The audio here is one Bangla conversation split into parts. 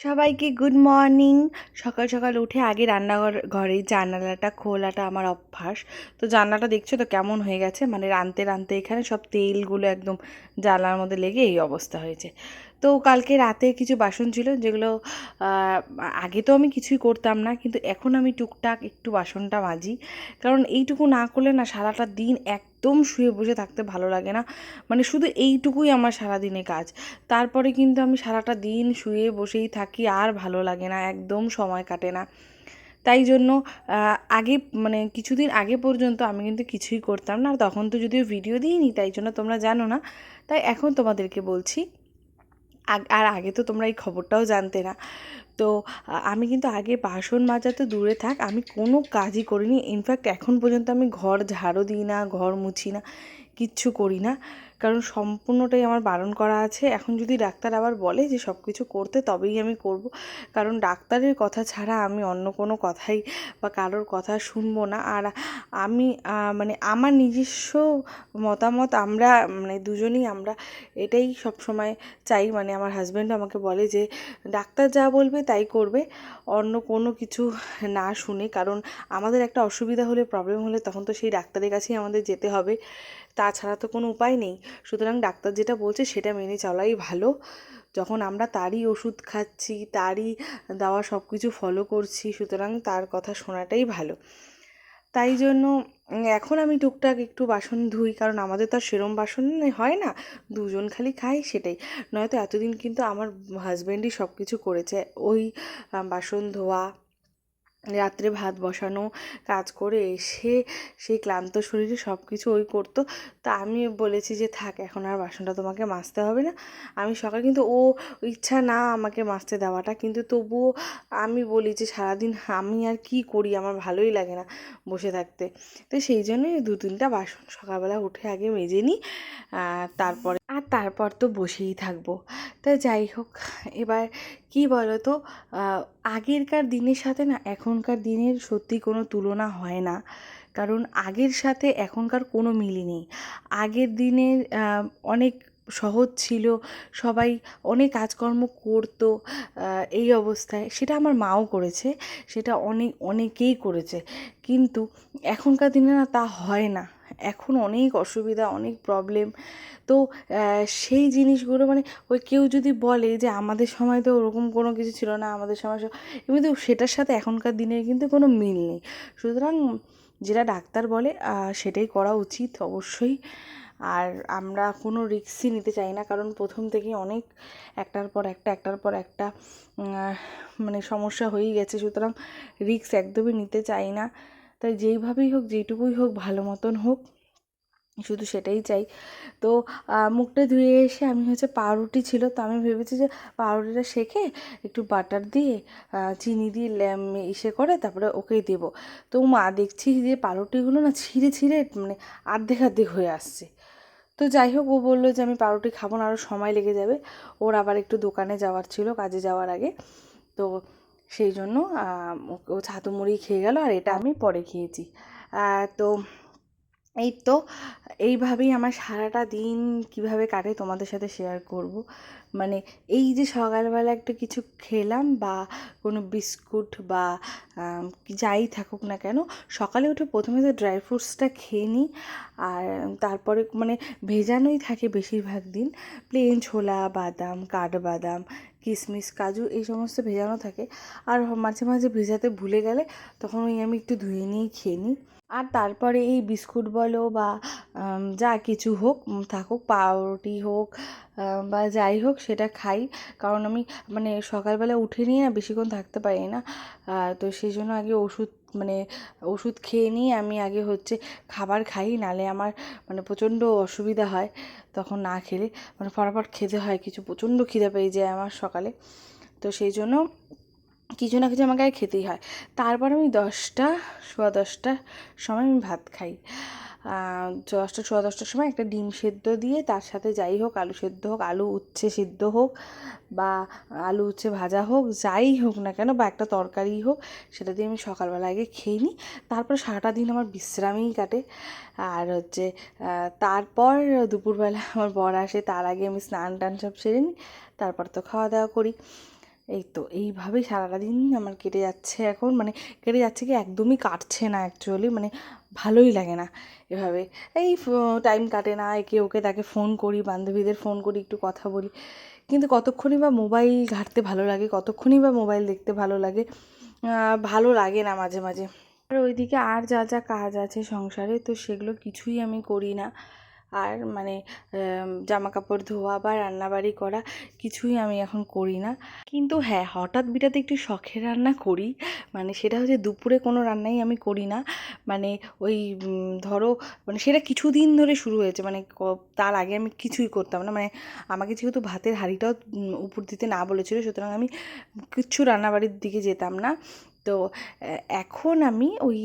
সবাইকে গুড মর্নিং। সকাল সকাল উঠে আগে রান্নাঘর, ঘরে জানালাটা, খোলাটা আমার অভ্যাস। তো জানলাটা দেখছ তো কেমন হয়ে গেছে? মানে রানতে রানতে এখানে সব তেলগুলো একদম জানলার মধ্যে লেগে এই অবস্থা হয়েছে। তো কালকে রাতে কিছু বাসন ছিল যেগুলো আগে তো আমি কিছুই করতাম না, কিন্তু এখন আমি টুকটাক একটু বাসনটা মাজি। কারণ এইটুকু না করলে না সারাটা দিন একদম শুয়ে বসে থাকতে ভালো লাগে না। মানে শুধু এইটুকুই আমার সারাদিনে কাজ। তারপরে কিন্তু আমি সারাটা দিন শুয়ে বসেই থাকি, আর ভালো লাগে না, একদম সময় কাটে না। তাই জন্য আগে মানে কিছুদিন আগে পর্যন্ত আমি কিন্তু কিছুই করতাম না, আর তখন তো যদিও ভিডিও দিইনি, তাই জন্য তোমরা জানো না। তাই এখন তোমাদেরকে বলছি আর আগে তো তোমরা এই খবরটাও জানতে না। তো আমি কিন্তু আগে বাসন মাজা তো দূরে থাক, আমি কোনো কাজই করিনি। ইনফ্যাক্ট এখন পর্যন্ত আমি ঘর ঝাড়ও দিই না, ঘর মুছি না, কিচ্ছু করি না। কারণ সম্পূর্ণটাই আমার বারণ করা আছে। এখন যদি ডাক্তার আবার বলে যে সব কিছু করতে তবেই আমি করব। কারণ ডাক্তারের কথা ছাড়া আমি অন্য কোনো কথাই বা কারোর কথা শুনব না। আর আমি মানে আমার নিজস্ব মতামত আমরা মানে দুজনেই আমরা এটাই সব সময় চাই। মানে আমার হাজব্যান্ড আমাকে বলে যে, ডাক্তার যা বলবে তাই করবে। অন্য কোনো কিছু না শুনে। কারণ আমাদের একটা অসুবিধা হলে প্রবলেম হলে তখন তো সেই ডাক্তারের কাছেই আমাদের যেতে হবে। তাছাড়া তো কোনো উপায় নেই। সুতরাং ডাক্তার যেটা বলছে সেটা মেনে চলাই ভালো। যখন আমরা তারই ওষুধ খাচ্ছি, তারই দেওয়া সব কিছু ফলো করছি, সুতরাং তার কথা শোনাটাই ভালো। তাই জন্য এখন আমি টুকটাক একটু বাসন ধুই, কারণ আমাদের তো আর সেরম বাসন হয় না, দুজন খালি খাই সেটাই। নয়তো এতদিন কিন্তু আমার হাজব্যান্ডই সব কিছু করেছে, ওই বাসন ধোয়া রাত্রে ভাত বসানো, কাজ করে এসে সেই ক্লান্ত শরীরে সব কিছু ওই করতো। তা আমি বলেছি যে, থাক, এখন আর বাসনটা তোমাকে মাজতে হবে না। আমি সকালে কিন্তু ও ইচ্ছা না আমাকে মাজতে দেওয়াটা, কিন্তু তবুও আমি বলি যে, সারাদিন আমি আর কি করি? আমার ভালোই লাগে না বসে থাকতে। তো সেই জন্যই দু তিনটা বাসন সকালবেলা উঠে আগে মেজে নিই তারপরে তারপর তো বসেই থাকব। তা যাই হোক, এবার কি বলো তো আগেরকার দিনের সাথে না এখনকার দিনের সত্যি কোনো তুলনা হয় না। কারণ আগের সাথে এখনকার কোনো মিলই নেই। আগের দিনের অনেক সহজ ছিল, সবাই অনেক কাজকর্ম করতো এই অবস্থায়। সেটা আমার মাও করেছে, সেটা অনেক, অনেকেই করেছে। কিন্তু এখনকার দিনে না তা হয় না। এখন অনেক অসুবিধা, অনেক প্রবলেম তো সেই জিনিসগুলো মানে ওই কেউ যদি বলে যে আমাদের সময় তো ওরকম কোনো কিছু ছিল না, আমাদের সময় কিন্তু সেটার সাথে এখনকার দিনের কিন্তু কোনো মিল নেই। সুতরাং যেটা ডাক্তার বলে সেটাই করা উচিত অবশ্যই। আর আমরা কোনো রিস্কই নিতে চাই না। কারণ প্রথম থেকেই অনেক একটার পর একটা, একটার পর একটা মানে সমস্যা হয়েই গেছে। সুতরাং রিস্ক একদমই নিতে চাই না। তাই যেইভাবেই হোক, যেইটুকুই হোক, ভালো মতন হোক, শুধু সেটাই চাই। তো মুখটা ধুয়ে এসে আমি হচ্ছে পাউরুটি ছিল, তো আমি ভেবেছি যে পাউরুটিটা সেঁকে একটু বাটার দিয়ে চিনি দিয়ে ইসে করে তারপরে ওকেই দেবো। তো মা দেখছি যে পাউরুটিগুলো না ছিঁড়ে ছিঁড়ে মানে আর্ধেক আর্ধেক হয়ে আসছে। তো যাই হোক, ও বলল যে আমি পাউরুটি খাব না আরও সময় লেগে যাবে। ওর আবার একটু দোকানে যাওয়ার ছিল, কাজে যাওয়ার আগে। তো সেই জন্য ও- ছাতু মুড়ি খেয়ে গেল, আর এটা আমি পরে খেয়েছি। তো এই তো, এইভাবেই আমার সারাটা দিন কীভাবে কাটে তোমাদের সাথে শেয়ার করব। মানে এই যে সকালবেলা একটা কিছু খেলাম বা কোনো বিস্কুট বা যাই থাকুক না কেন, সকালে উঠে প্রথমে তো ড্রাই ফ্রুটসটা খেয়ে নিই আর তারপরে মানে ভেজানোই থাকে বেশিরভাগ দিন। প্লেন ছোলা, বাদাম, কাঠবাদাম কিশমিশ কাজু এই সমস্ত ভেজানো থাকে। আর মাঝে মাঝে ভেজাতে ভুলে গেলে তখন ওই আমি একটু ধুয়ে নিয়েই খেয়ে নিই। আর তারপরে এই বিস্কুট বলো বা যা কিছু হোক থাকুক, পাউরুটি হোক বা যাই হোক সেটা খাই। কারণ আমি মানে সকালবেলা উঠে নিয়ে না বেশিক্ষণ থাকতে পারি না। তো সেই জন্য আগে ওষুধ মানে ওষুধ খেয়ে নিয়ে আমি আগে হচ্ছে খাবার খাই। নালে আমার মানে প্রচণ্ড অসুবিধা হয় তখন না খেলে। মানে ফটাফট খেতে হয়। কিছু প্রচণ্ড খিদে পেয়ে যায় আমার সকালে। তো সেই জন্য কিছু না কিছু আমাকে খেতেই হয়। তারপর আমি দশটা, সোয়া দশটার সময় আমি ভাত খাই। দশটা, সোয়া দশটার সময় একটা ডিম সেদ্ধ দিয়ে তার সাথে যাই হোক, আলু সেদ্ধ হোক, আলু উচ্ছে সিদ্ধ হোক বা আলু উচ্ছে ভাজা হোক, যাই হোক না কেন বা একটা তরকারি হোক, সেটা দিয়ে আমি সকালবেলা আগে খেয়ে নিই। তারপর সারাটা দিন আমার বিশ্রামেই কাটে। আর হচ্ছে তারপর দুপুরবেলা আমার বর আসে, তার আগে আমি স্নান টান সব সেরে নিই, তারপর তো খাওয়া দাওয়া করি। এই তো এইভাবেই সারাটা দিন আমার কেটে যাচ্ছে এখন। মানে কেটে যাচ্ছে কি, একদমই কাটছে না অ্যাকচুয়ালি মানে ভালোই লাগে না এভাবে। এই টাইম কাটে না, একে ওকে তাকে ফোন করি, বান্ধবীদের ফোন করি, একটু কথা বলি। কিন্তু কতক্ষণই বা মোবাইল ঘাঁটতে ভালো লাগে, কতক্ষণই বা মোবাইল দেখতে ভালো লাগে ভালো লাগে না মাঝে মাঝে। আর ওইদিকে আর যা যা কাজ আছে সংসারে, তো সেগুলো কিছুই আমি করি না। আর মানে জামা কাপড় ধোয়া বা রান্নাবাড়ি করা কিছুই আমি এখন করি না। কিন্তু হ্যাঁ হঠাৎ বিটাতে একটু শখের রান্না করি। মানে সেটা হচ্ছে দুপুরে কোনো রান্নাই আমি করি না। মানে ওই ধরো মানে সেটা কিছুদিন ধরে শুরু হয়েছে। মানে তার আগে আমি কিছুই করতাম না। মানে আমাকে যেহেতু ভাতের হাঁড়িটাও উপর দিতে না বলেছিল, সুতরাং আমি কিচ্ছু রান্নাবাড়ির দিকে যেতাম না। তো এখন আমি ওই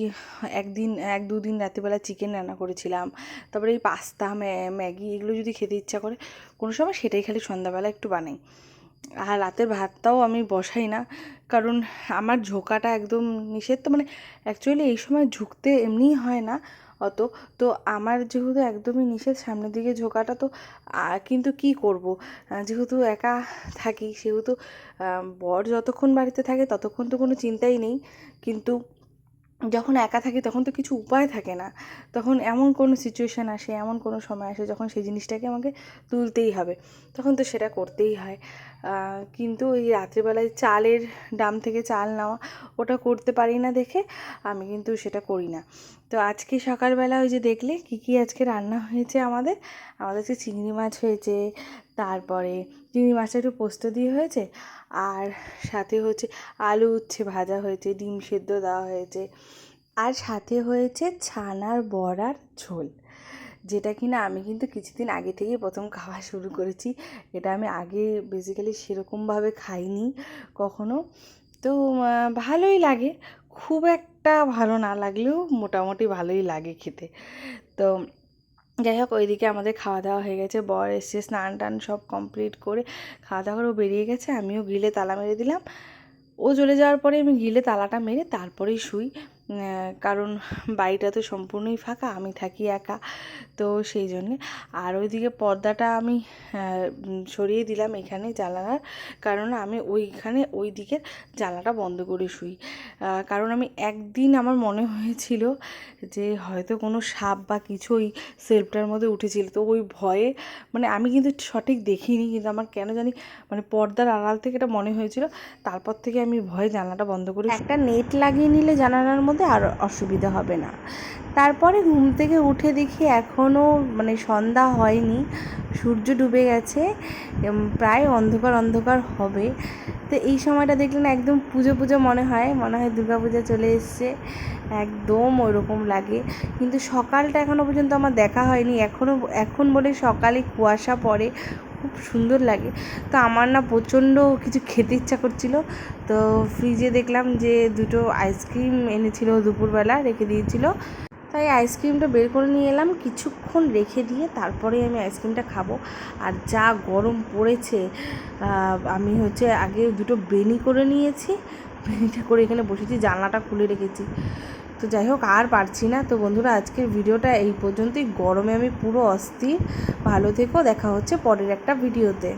একদিন, এক দুদিন রাত্রিবেলা চিকেন রান্না করেছিলাম। তারপরে এই পাস্তা ম্যাগি এগুলো যদি খেতে ইচ্ছা করে, কোনো সময় সেটাই খালি সন্ধ্যাবেলা একটু বানাই। আর রাতের ভাতটাও আমি বসাই না, কারণ আমার ঝোঁকাটা একদম নিষেধ। তো মানে অ্যাকচুয়ালি এই সময় ঝুঁকতে এমনিই হয় না অত। তো আমার যেহেতু একদমই নিষেধ, সামনের দিকে ঝোঁকাটা তো কিন্তু কি করব? যেহেতু একা থাকি, সেহেতু বর যতক্ষণ বাড়িতে থাকে ততক্ষণ তো কোনো চিন্তাই নেই। কিন্তু যখন একা থাকি তখন তো কিছু উপায় থাকে না। তখন এমন কোনো সিচুয়েশান আসে, এমন কোনো সময় আসে যখন সেই জিনিসটাকে আমাকে তুলতেই হবে। তখন তো সেটা করতেই হয়। কিন্তু ওই রাত্রিবেলায় চালের ডাম থেকে চাল নেওয়া, ওটা করতে পারি না দেখে, আমি কিন্তু সেটা করি না। তো আজকে সকালবেলা ওই যে দেখলে কী কী আজকে রান্না হয়েছে আমাদের? আমাদের চিংড়ি মাছ হয়েছে, তারপরে চিংড়ি মাছটা একটু পোস্ত দিয়ে হয়েছে, আর সাথে হচ্ছে আলু উচ্ছে ভাজা হয়েছে, ডিম সেদ্ধ দেওয়া হয়েছে, আর সাথে হয়েছে ছানার বড়ার ঝোল, যেটা কিনা আমি কিন্তু কিছুদিন আগে থেকেই প্রথম খাওয়া শুরু করেছি। এটা আমি আগে বেসিক্যালি সেরকমভাবে খাইনি কখনো। তো ভালোই লাগে। খুব একটা ভালো না লাগলেও মোটামুটি ভালোই লাগে খেতে। তো যাই হোক, ওইদিকে আমাদের খাওয়া দাওয়া হয়ে গেছে। বর এসছে স্নান টান সব কমপ্লিট করে খাওয়া দাওয়া করে বেরিয়ে গেছে। আমিও গিলে তালা মেরে দিলাম। ও চলে যাওয়ার পরে আমি গিলে তালাটা মেরে তারপরেই শুই। কারণ বাড়িটা তো সম্পূর্ণই ফাঁকা, আমি থাকি একা, তো সেই জন্যে। আর ওইদিকে পর্দাটা আমি সরিয়ে দিলাম এখানে জানালার, কারণ আমি ওইখানে ওই দিকের জানলাটা বন্ধ করে শুই। কারণ আমি একদিন আমার মনে হয়েছিল যে হয়তো কোনো সাপ বা কিছু ওই সেলফটার মধ্যে উঠেছিল, তো ওই ভয়ে মানে আমি কিন্তু সঠিক দেখিনি, কিন্তু আমার কেন জানি মানে পর্দার আড়াল থেকে এটা মনে হয়েছিল, তারপর থেকে আমি ভয়ে জানলাটা বন্ধ করে একটা নেট লাগিয়ে নিলে জানালার মধ্যে আর অসুবিধা হবে না। তারপরে ঘুম থেকে উঠে দেখি এখনও মানে সন্ধ্যা হয়নি, সূর্য ডুবে গেছে প্রায় অন্ধকার অন্ধকার হবে। তো এই সময়টা দেখলে না একদম পুজো পুজো মনে হয় মনে হয় দুর্গা পূজা চলে এসছে, একদম ওইরকম লাগে। কিন্তু সকালটা এখনও পর্যন্ত আমার দেখা হয়নি এখনও এখন বলে সকালে কুয়াশা পড়ে খুব সুন্দর লাগে। তো আমার না প্রচণ্ড কিছু খেতে ইচ্ছা করছিল। তো ফ্রিজে দেখলাম যে দুটো আইসক্রিম এনেছিল দুপুরবেলা রেখে দিয়েছিল। তাই আইসক্রিমটা বের করে নিয়ে এলাম। কিছুক্ষণ রেখে দিয়ে তারপরে আমি আইসক্রিমটা খাব। আর যা গরম পড়েছে আমি হচ্ছে আগে দুটো বেনি করে নিয়েছি। বেনিটা করে এখানে বসেছি, জানলাটা খুলে রেখেছি। তো যাই হোক, আর পারছি না। তো বন্ধুরা, আজকের ভিডিওটা এই পর্যন্তই। গরমে আমি পুরো অস্থির। ভালো থেকো, দেখা হচ্ছে পরের একটা ভিডিওতে।